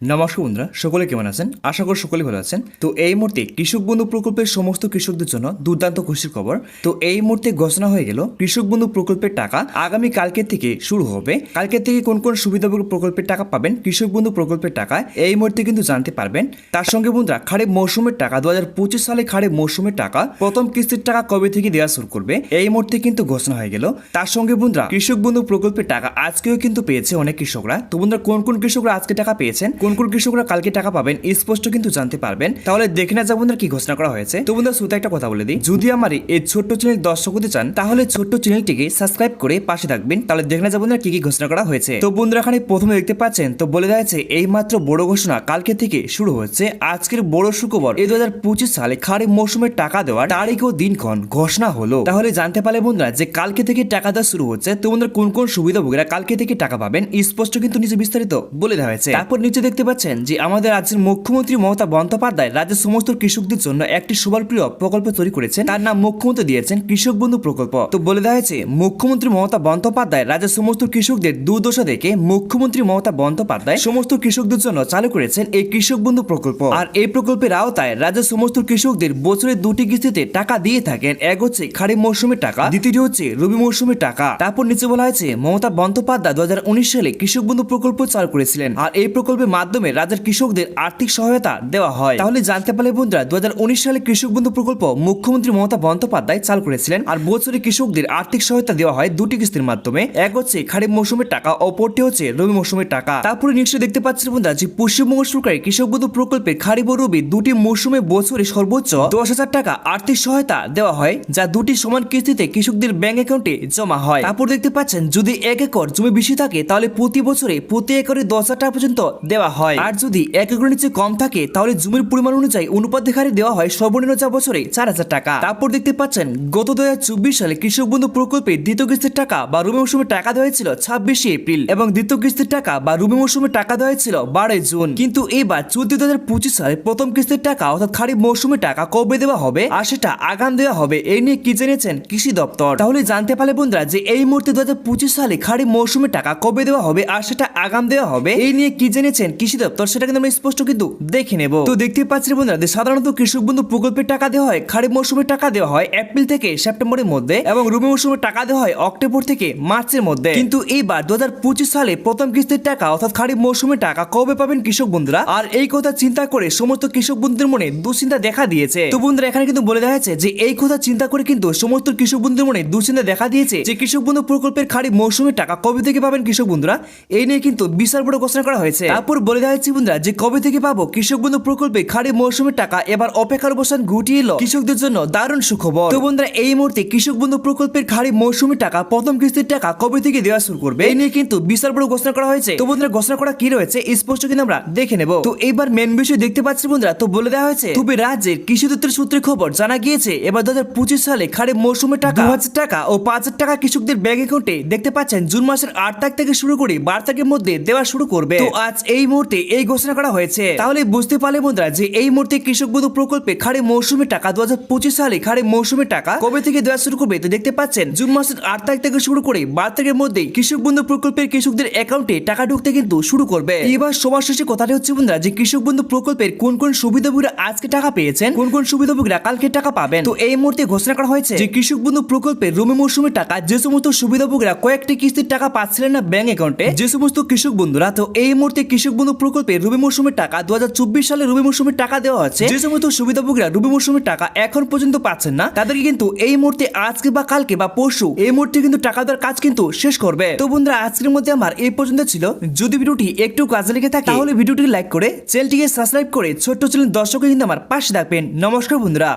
নমস্কার বন্ধুরা, সকলে কেমন আছেন? আশা করি সকলে ভালো আছেন। তো এই মুহূর্তে কৃষক বন্ধু প্রকল্পের সমস্ত কৃষকদের জন্য দুর্দান্ত খুশির খবর। তো এই মুহূর্তে ঘোষণা হয়ে গেল, কৃষক বন্ধু প্রকল্পের টাকা আগামী কালকে থেকে শুরু হবে। কালকে থেকে কোন কোন সুবিধাভোগী প্রকল্পের টাকা পাবেন, কৃষক বন্ধু প্রকল্পের টাকা এই মুহূর্তে কিন্তু জানতে পারবেন। তার সঙ্গে বন্ধুরা, খারিফ মৌসুমের টাকা দু হাজার পঁচিশ সালে খারিফ মৌসুমের টাকা, প্রথম কিস্তির টাকা কবে থেকে দেওয়া শুরু করবে, এই মুহূর্তে কিন্তু ঘোষণা হয়ে গেল। তার সঙ্গে বন্ধুরা, কৃষক বন্ধু প্রকল্পের টাকা আজকেও কিন্তু পেয়েছে অনেক কৃষকরা। তো বন্ধুরা, কোন কোন কৃষকরা আজকে টাকা পেয়েছেন কোন কোন কৃষকরা কালকে টাকা পাবেন স্পষ্ট কিন্তু জানতে পারবেন। তাহলে দেখে না যাব কি ঘোষণা করা হয়েছে। তো বন্ধুরা, শুধু একটা কথা বলে দিই। যদি আমার এই ছোট্ট চ্যানেল দর্শক হতে চান, তাহলে ছোট্ট চ্যানেলটিকে সাবস্ক্রাইব করে পাশে থাকবেন। তাহলে দেখে না যাব কি কি ঘোষণা করা হয়েছে। তো বন্ধুরা, এখানে প্রথমে দেখতে পাচ্ছেন, তো বলে দেওয়া এই মাত্র বড় ঘোষণা কালকে থেকে শুরু হচ্ছে। আজকের বড় শুক্রবার। এই দু সালে খারিফ মৌসুমের টাকা দেওয়ার তারিখ ও দিনক্ষণ ঘোষণা হলো। তাহলে জানতে পারলে বন্ধুরা যে কালকে থেকে টাকা দেওয়া শুরু হচ্ছে, তো বন্ধুরা কোন কোন সুবিধাভোগীরা কালকে থেকে টাকা পাবেন স্পষ্ট কিন্তু নিচে বিস্তারিত বলে দেওয়া হয়েছে। তারপর নিচে দেখতে পাচ্ছেন যে আমাদের রাজ্যের মুখ্যমন্ত্রী মমতা বন্দ্যোপাধ্যায় রাজ্যের সমস্ত কৃষকদের জন্য একটি সুবলপ্রিয় প্রকল্প তৈরি করেছেন। তার নাম মুখ্যমন্ত্রী দিয়েছেন কৃষক বন্ধু প্রকল্প। তো বলে দেওয়া হয়েছে, মুখ্যমন্ত্রী মমতা বন্দ্যোপাধ্যায় রাজ্যের সমস্ত কৃষকদের দুর্দশা দেখে মুখ্যমন্ত্রী মমতা বন্দ্যোপাধ্যায় সমস্ত কৃষকদের জন্য চালু করেছেন এই কৃষক বন্ধু প্রকল্প। আর এই প্রকল্পের আওতায় রাজ্যের সমস্ত কৃষকদের বছরে দুটি কিস্তিতে টাকা দিয়ে থাকেন। এক হচ্ছে খারিফ মৌসুমের টাকা, দ্বিতীয়টি হচ্ছে রবি মৌসুমের টাকা। তারপর নিচে বলা হয়েছে, মমতা বন্দ্যোপাধ্যায় দুই হাজার উনিশ সালে কৃষক বন্ধু প্রকল্প চালু করেছিলেন। আর এই প্রকল্পের মাধ্যমে রাজ্যের কৃষকদের আর্থিক সহায়তা দেওয়া হয়। তাহলে জানতে পারলে বন্ধুরা দু হাজার উনিশ সালে কৃষক বন্ধু প্রকল্প মুখ্যমন্ত্রী মমতা বন্দ্যোপাধ্যায় চালু করেছিলেন আর বছরে কৃষকদের আর্থিক সহায়তা দেওয়া হয় দুটি কিস্তির মাধ্যমে। এক হচ্ছে খারিফ মৌসুমের টাকা, অপরটি হচ্ছে রবি মৌসুমের টাকা। তারপরে নিশ্চয়ই দেখতে পাচ্ছেন বন্ধুরা যে পশ্চিমবঙ্গ সরকারের কৃষক বন্ধু প্রকল্পে খারিফ ও রবি দুটি মৌসুমে বছরে সর্বোচ্চ দশ হাজার টাকা আর্থিক সহায়তা দেওয়া হয়, যা দুটি সমান কিস্তিতে কৃষকদের ব্যাংক অ্যাকাউন্টে জমা হয়। তারপর দেখতে পাচ্ছেন যদি এক একর জমি বেশি থাকে, তাহলে প্রতি বছরে প্রতি একরে দশ হাজার টাকা পর্যন্ত দেওয়া হয়। আর যদি এক একরের নিচে কম থাকে, তাহলে জমির পরিমাণ অনুযায়ী অনুপাত হারে দেওয়া হয় সর্বনিম্ন যা বছরে চার হাজার টাকা। তারপর দেখতে পাচ্ছেন, গত দু হাজার চব্বিশ সালে কৃষক বন্ধু প্রকল্পে দ্বিতীয় কিস্তির টাকা বা রবি মৌসুমে টাকা দেওয়া হয়েছিল ছাব্বিশে এপ্রিল এবং দ্বিতীয় কিস্তির টাকা বা রবি মৌসুমে টাকা দেওয়া হয়েছিল বারোই জুন। কিন্তু এবার চলতি দু হাজার পঁচিশ সালে প্রথম কিস্তির টাকা অর্থাৎ খারিফ মৌসুমে টাকা কবে দেওয়া হবে আর সেটা আগাম দেওয়া হবে এই নিয়ে কি জেনেছেন কৃষি দপ্তর। তাহলে জানতে পারলে বন্ধুরা যে এই মুহূর্তে দু হাজার পঁচিশ সালে খারিফ মৌসুমে টাকা কবে দেওয়া হবে আর সেটা আগাম দেওয়া হবে এই নিয়ে কি জেনেছেন কৃষি দপ্তর সেটা কিন্তু আমরা স্পষ্ট কিন্তু দেখে নেব। তো দেখতে পাচ্ছি বন্ধুরা সাধারণত কৃষক বন্ধু প্রকল্পের টাকা দেওয়া হয়, খারিফ মৌসুমে টাকা দেওয়া হয় এপ্রিল থেকে সেপ্টেম্বরের মধ্যে এবং রবি মৌসুমে টাকা দেওয়া হয় অক্টোবর থেকে মার্চের মধ্যে। কিন্তু এইবার দু সালে প্রথম কিস্তির টাকা অর্থাৎ খারিফ মৌসুমে টাকা কবে পাবেন কৃষক বন্ধুরা? আর এই কথা চিন্তা করে সমস্ত কৃষক বন্ধুদের মনে দুশ্চিন্তা দেখা দিয়েছে। তো বন্ধুরা এখানে কিন্তু বলে হয়েছে যে এই কথা চিন্তা করে কিন্তু সমস্ত কৃষক বন্ধুদের মনে দুশ্চিন্তা দেখা দিয়েছে যে কৃষক বন্ধু প্রকল্পের খারিফ মৌসুমে টাকা কবে থেকে পাবেন কৃষক বন্ধুরা? এই নিয়ে কিন্তু বিশাল বড় ঘোষণা করা হয়েছে। তারপর বলে দেওয়া হয়েছে বন্ধুরা যে কবে থেকে পাবো? কৃষক বন্ধু প্রকল্পে খারিফ মৌসুমের টাকা এবার অপেক্ষার অবস্থান ঘটিয়ে এলো। কৃষকদের জন্য দারুণ সুখবর। তো বন্ধুরা এই মুহূর্তে কৃষক বন্ধু প্রকল্পের খারিফ মৌসুমের টাকা প্রথম কিস্তির টাকা কবে থেকে দেওয়া শুরু করবে? এই নিয়ে কিন্তু বিশাল বড় ঘোষণা করা হয়েছে। তো বন্ধুরা ঘোষণা করা কি রয়েছে স্পষ্ট কিন্তু আমরা দেখে নেব। তো এবার মেন বিষয় দেখতে পাচ্ছি বন্ধুরা তো বলে দেওয়া হয়েছে তবে রাজ্যের কৃষি দপ্তরের সূত্রে খবর জানা গিয়েছে এবার দু হাজার পঁচিশ সালে খারিফ মৌসুমের টাকা দু হাজার টাকা ও পাঁচ হাজার টাকা কৃষকদের ব্যাংক অ্যাকাউন্টে দেখতে পাচ্ছেন জুন মাসের আট তারিখ থেকে শুরু করে বারো তারিখের মধ্যে দেওয়া শুরু করবে। তো আজ এই মুহূর্তে এই ঘোষণা করা হয়েছে। তাহলে বুঝতে পারলে বন্ধুরা যে এই মুহূর্তে কৃষক বন্ধু প্রকল্পে খারিফ মৌসুমের টাকা দু সালে খারিফ মৌসুমের টাকা কবে থেকে দেওয়া শুরু করবে তো দেখতে পাচ্ছেন, জুন মাসের আট তারিখ থেকে শুরু করে বারো তারিখের মধ্যে কৃষক বন্ধু প্রকল্পের কৃষকদের অ্যাকাউন্টে টাকা ঢুকতে কিন্তু শুরু করবে। এবার সবার শেষে কথাটা হচ্ছে বন্ধুরা যে কৃষক বন্ধু প্রকল্পের কোন কোন সুবিধাভোগীরা আজকে টাকা পেয়েছেন, কোন কোন সুবিধাভোগীরা কালকে টাকা পাবেন? তো এই মুহূর্তে ঘোষণা করা হয়েছে যে কৃষক বন্ধু প্রকল্পের রবি মৌসুমের টাকা যে সমস্ত সুবিধাভোগীরা কয়েকটি কিস্তির টাকা পাচ্ছিলেন না ব্যাংক অ্যাকাউন্টে, যে সমস্ত কৃষক বন্ধুরা, তো এই মুহূর্তে কৃষক বন্ধু প্রকল্পে রবি মৌসুমের টাকা দু হাজার চব্বিশ সালে রবি মৌসুমের টাকা দেওয়া হচ্ছে। যে সমস্ত সুবিধাভোগীরা রবি মৌসুমের টাকা এখন পর্যন্ত পাচ্ছেন না, তাদেরকে কিন্তু এই মুহূর্তে আজকে বা কালকে বা পরশু এই মুহূর্তে কিন্তু টাকা দেওয়ার কাজ কিন্তু শেষ করবে। তো বন্ধুরা, আজকের মধ্যে আমার এই পর্যন্ত ছিল। যদি ভিডিওটি একটু কাজে লেগে থাকে, তাহলে ভিডিওটি লাইক করে, চ্যানেলটিকে সাবস্ক্রাইব করে ছোট্ট চ্যানেল দর্শক কিন্তু আমার পাশে থাকবেন। নমস্কার বন্ধুরা।